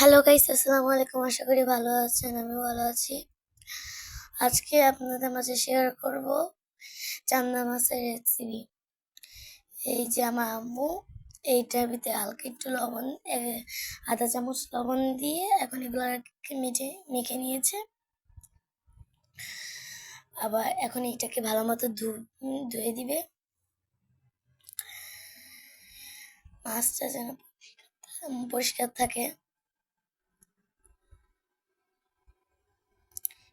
Hello guys আসসালামু আলাইকুম। আশা করি ভালো আছেন আমি ভালো আছি। আজকে আপনাদের মাঝে শেয়ার করব চান্দা মাছের রেসিপি এই যে আমার আম্মু, এইটার ভিতরে হালকা একটু লবণ আধা চামচ লবণ দিয়ে এখন এগুলো মেখে মেখে নিয়েছে। আবার এখন এইটাকে ভালো মতো ধুয়ে দিবে। মাছটা যেন পরিষ্কার থাকে।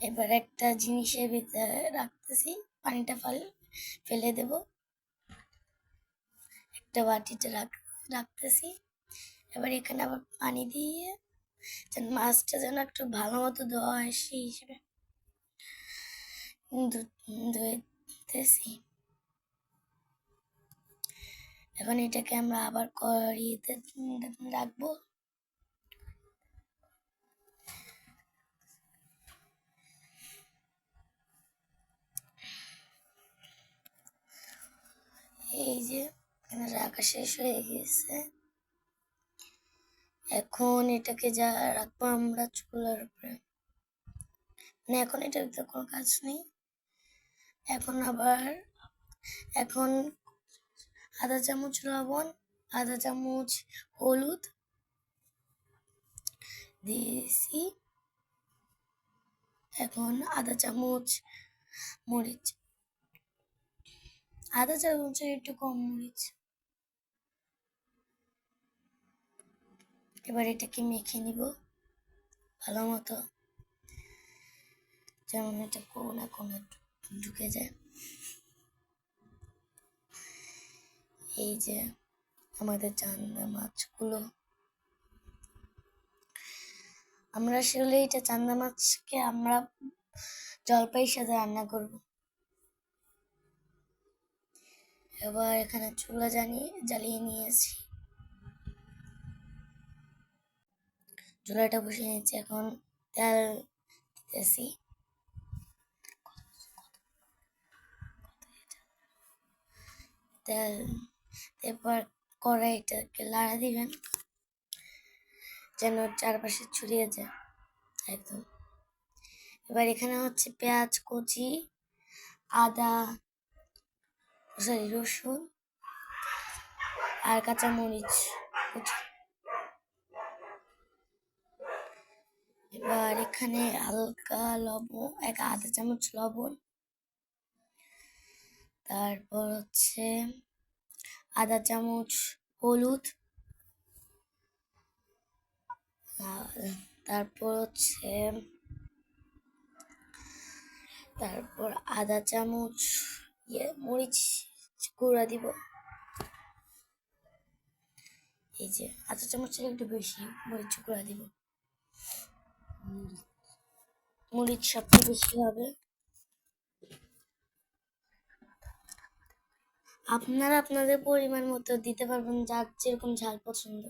এবার একটা জিনিসের ভিতরে রাখতেছি, পানিটা ফেলে ফেলে দেব। একটা বাটিতে রাখ, রাখতেছি। এবার এখানে আবার পানি দিয়ে যেন মাছটা যেন একটু ভালো মতো ধোয়া হয়, সেই হিসেবে ধু- ধুয়েতেছি এখন এটাকে আমরা আবার কড়িতে রাখব এই যে এখানে রাখা শেষ হয়ে গেছে এখন এটাকে যা রাখব আমরা চুলার উপরে। মানে এখন এটার কোনো কাজ নেই। এখন আবার, এখন আধা চামচ লবণ, আধা চামচ হলুদ দিয়েছি। এখন আধা চামচ মরিচ আধা চামচের একটু কম মরিচ এবার এটাকে মেখে নিব। ভালো মতো। যেমন এটা কোনো কোনো ঢুকে যায়। এই যে আমাদের চান্দা মাছগুলো। আমরা আসলে এটা চান্দা মাছকে আমরা জলপাইয়ের সাথে রান্না করব। এবার এখানে চুলা জানিয়ে জ্বালিয়ে নিয়েছি। চুলাটা বসিয়ে নিয়েছি, এখন তেল দিতেছি। তেল এরপর কড়াইটাকে লাড়া দিবেন, যেন চারপাশে ছড়িয়ে যায়, একদম। এবার এখানে হচ্ছে পেঁয়াজ কুচি, আদা সরি রসুন আর কাঁচা মরিচ এবার এখানে হালকা লবণ, এক আধা চামচ লবণ। তারপর হচ্ছে আধা চামচ হলুদ। তারপর হচ্ছে, তারপর আধা চামচ ইয়ে মরিচ। গুঁড়া দিব। এই যে আধা চামচের একটু বেশি মরিচ গুঁড়া দিব। মরিচ সবচেয়ে বেশি হবে। আপনারা আপনাদের পরিমাণ মতো দিতে পারবেন যার যেরকম ঝাল পছন্দ।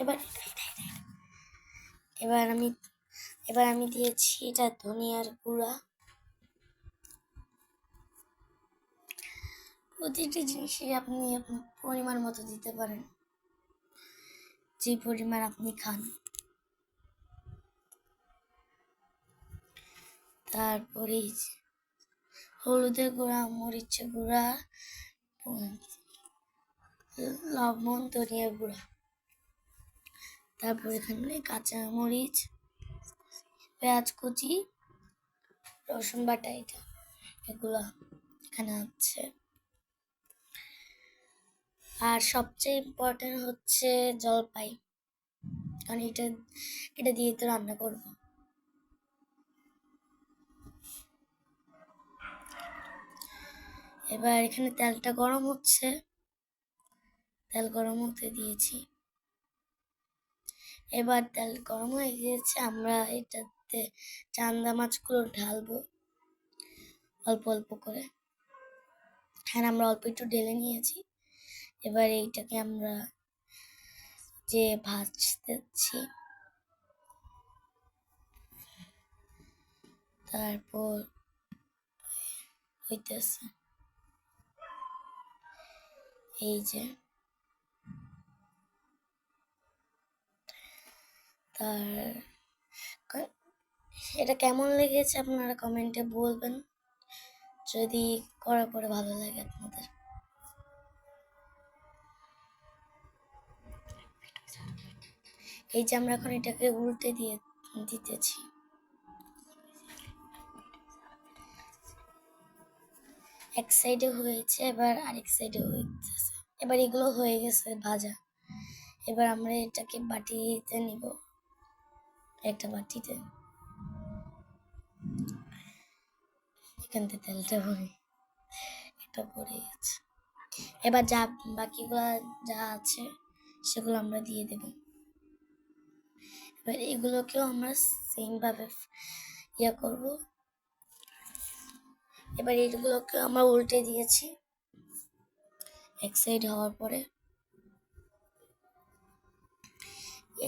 এবার এবার আমি এবার আমি দিয়েছি এটা ধনিয়ার গুঁড়া। প্রতিটি জিনিসই আপনি পরিমাণ মতো দিতে পারেন। যে পরিমাণ আপনি খান। তারপরে হলুদের গুঁড়া, মরিচের গুঁড়া, লবণ ধনিয়া গুঁড়া। তারপর এখানে কাঁচা মরিচ, পেঁয়াজ কুচি, রসুন বাটা, এটা, এগুলো এখানে আছে। আর সবচেয়ে ইম্পর্টেন্ট হচ্ছে জলপাই, কারণ এটা এটা দিয়ে তো রান্না করব। এবার এখানে তেলটা গরম হচ্ছে, তেল গরম হতে দিয়েছি। এবার তেল গরম হয়ে গিয়েছে, আমরা এটাতে চান্দা মাছগুলো ঢালবো অল্প অল্প করে। হ্যাঁ আমরা অল্প একটু ঢেলে নিয়েছি। এবার এইটাকে আমরা যে ভাজতেছি, তারপর হইতেছে এই যে তার এটা কেমন লেগেছে আপনারা কমেন্টে বলবেন। যদি করার পরে ভালো লাগে আপনাদের। এই যে আমরা এখন এটাকে উল্টে দিয়ে দিতেছি। এক সাইডে হয়েছে, এবার আরেক সাইডে হয়েছে এবার এগুলো হয়ে গেছে ভাজা। এবার আমরা এটাকে বাটিতে নিব। একটা বাটিতে। এখান থেকে তেলটা ভরে এটা পড়ে গেছে। এবার যা বাকিগুলো যা আছে, সেগুলো আমরা দিয়ে দেব। এবার এগুলোকেও আমরা সেম ভাবে ইয়ে করব। এবার এগুলোকে আমরা উল্টে দিয়েছি এক সাইড হওয়ার পরে।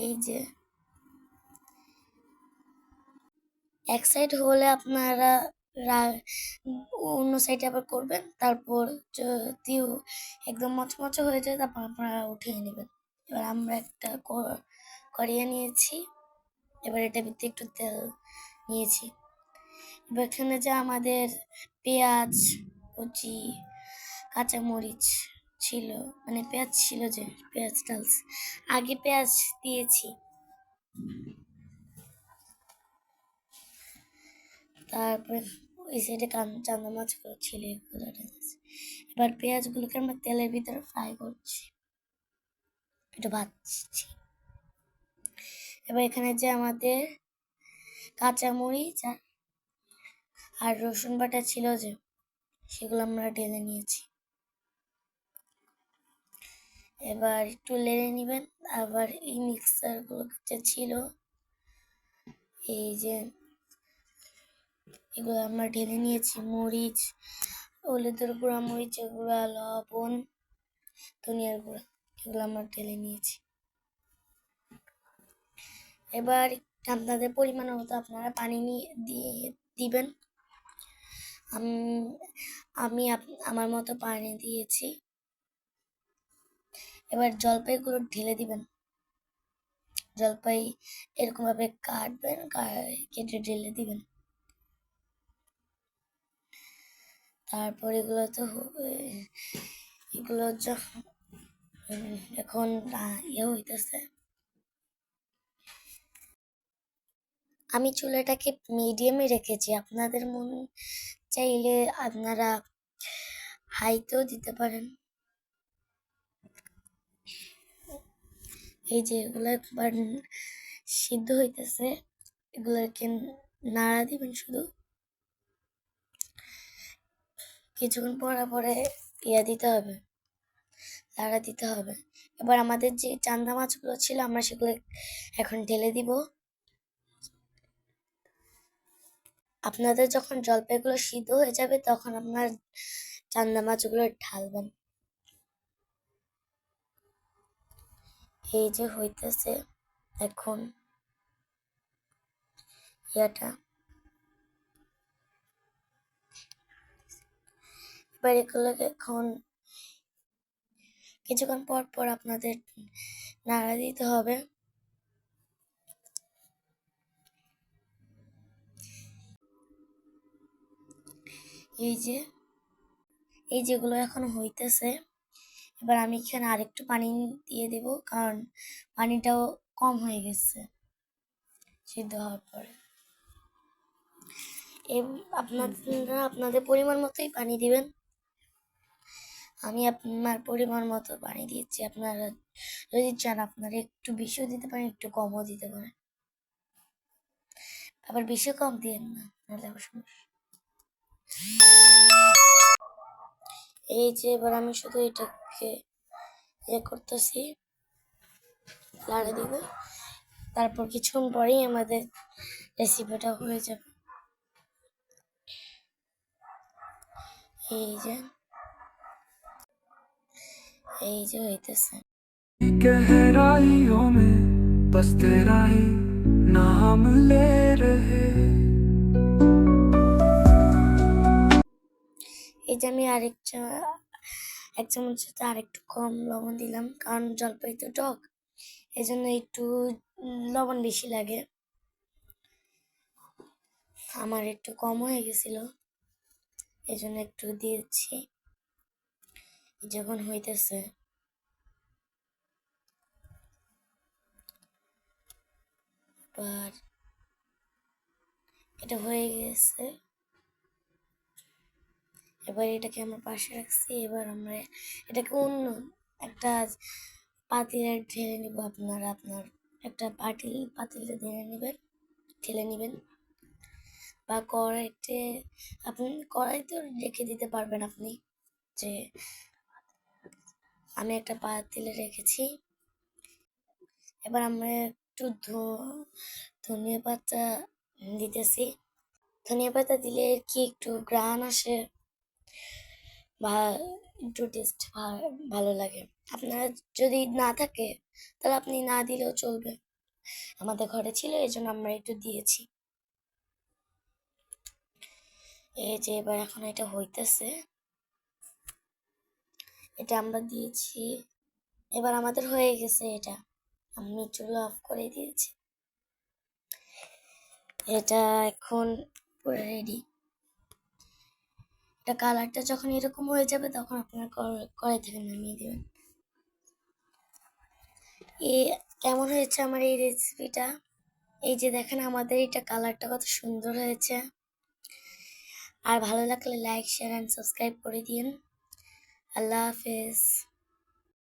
এই যে এক সাইড হলে আপনারা অন্য সাইডে আবার করবেন, তারপর যদিও একদম মচমচে হয়ে যায়, তারপর আপনারা উঠিয়ে নেবেন। এবার আমরা একটা ক- কড়িয়ে নিয়েছি, এবার এটা ভিতরে একটু তেল নিয়েছি। এবার এখানে যে আমাদের পেঁয়াজ, কুচি, কাঁচামরিচ ছিল মানে পেঁয়াজ ছিল যে, পেঁয়াজ ডালস, আগে পেঁয়াজ দিয়েছি। তারপরে ওই সাইডে চান্দা মাছগুলো ছিল। এবার পেঁয়াজগুলোকে আমরা তেলের ভিতরে ফ্রাই করছি। একটু ভাজছি। এবার এখানে যে আমাদের কাঁচামরিচ আর রসুন বাটা ছিল যে, সেগুলো আমরা ঢেলে নিয়েছি। এবার একটু লেড়ে নেবেন। আবার এই মিক্সারগুলো যে ছিল এই যে এগুলো আমরা ঢেলে নিয়েছি, মরিচ, হলুদের গুঁড়া, মরিচের গুঁড়া, লবণ, ধনিয়ার গুঁড়া, এগুলো আমরা ঢেলে নিয়েছি। এবার আপনাদের পরিমাণ মতো আপনারা পানি নিয়ে দিয়ে দিবেন। আমি আমার মতো পানি দিয়েছি। এবার জলপাইগুলো ঢেলে দিবেন। জলপাই এরকম ভাবে কাটবেন কেটে ঢেলে দিবেন। তারপর এগুলো তো এগুলো যখন এখন ইয়ে হইতেছে। আমি চুলাটাকে মিডিয়ামে রেখেছি। আপনাদের মন চাইলে আপনারা হাইতেও দিতে পারেন। এই যে এগুলো একবার সিদ্ধ হইতেছে। এগুলোকে নাড়া দিবেন শুধু। কিছুক্ষণ পরে পরে ইয়া দিতে হবে নাড়া দিতে হবে। এবার আমাদের যে চান্দা মাছগুলো ছিল, আমরা সেগুলো এখন ঢেলে দিব। আপনাদের যখন জলপাইগুলো সিদ্ধ হয়ে যাবে, তখন আপনার চান্দা মাছগুলো ঢালবেন। এই যে হইতেছে, এখন ইয়াটা এবার এগুলোকে এখন কিছুক্ষণ পর পর আপনাদের নাড়া দিতে হবে। এই যে, এই যেগুলো এখন হইতেছে, এবার আমি এখানে আরেকটু পানি দিয়ে দেব, কারণ পানিটাও কম হয়ে গেছে সিদ্ধ হওয়ার পরে। আপনারা আপনাদের পরিমাণ মতোই পানি দিবেন। আমি আপনার পরিমাণ মতো পানি দিচ্ছি। আপনারা যদি চান আপনারা একটু বেশিও দিতে পারেন, একটু কমও দিতে পারেন। আবার বেশি কম দিয়েন না, নাহলে এই যে এবার আমি শুধু এটাকে ইয়ে করতেছি, লাড়া দিব। তারপর কিছুক্ষণ পরেই আমাদের রেসিপিটা হয়ে যাবে। এই যে এই যে হইতেছে গহরাইও মে বস তেরা নাম লে রহে এই যে আমি আরেক এক চামচ আরেকটু কম লবণ দিলাম কারণ জলপাই তো টক এই জন্য একটু লবণ বেশি লাগে আমার একটু কম হয়ে গেছিল এই জন্য একটু দিয়েছি যখন হইতেছে। এটা হয়ে গেছে। এবার এটাকে আমরা পাশে রাখছি, এবার আমরা এটাকে অন্য একটা পাতিলে ঢেলে নিব আপনার আপনার একটা পাতিল, পাতিলে ঢেলে নেবেন ঢেলে নেবেন। বা কড়াইতে, আপনি কড়াইতে রেখে দিতে পারবেন আপনি যে আমি একটা পাতিলে রেখেছি। এবার আমরা একটু ধনিয়া পাতা দিতেছি। ধনিয়া পাতা দিলে কি একটু গ্রান আসে বা একটু টেস্ট ভালো লাগে। আপনার যদি না থাকে, তাহলে আপনি না দিলেও চলবে। আমাদের ঘরে ছিল এই জন্য আমরা একটু দিয়েছি। এই যে এবার এখন এটা হইতেছে। এটা আমরা দিয়েছি। এবার আমাদের হয়ে গেছে এটা। আমি চুলা অফ করে দিয়েছি। এটা এখন পুরো রেডি এটা কালারটা যখন এরকম হয়ে যাবে তখন আপনার কড়াই থেকে নামিয়ে দেবেন। এ, কেমন হয়েছে আমার এই রেসিপিটা এই যে দেখেন আমাদের এটা কালারটা কত সুন্দর হয়েছে। আর ভালো লাগলে লাইক শেয়ার অ্যান্ড সাবস্ক্রাইব করে দিন। আল্লাহ হাফেজ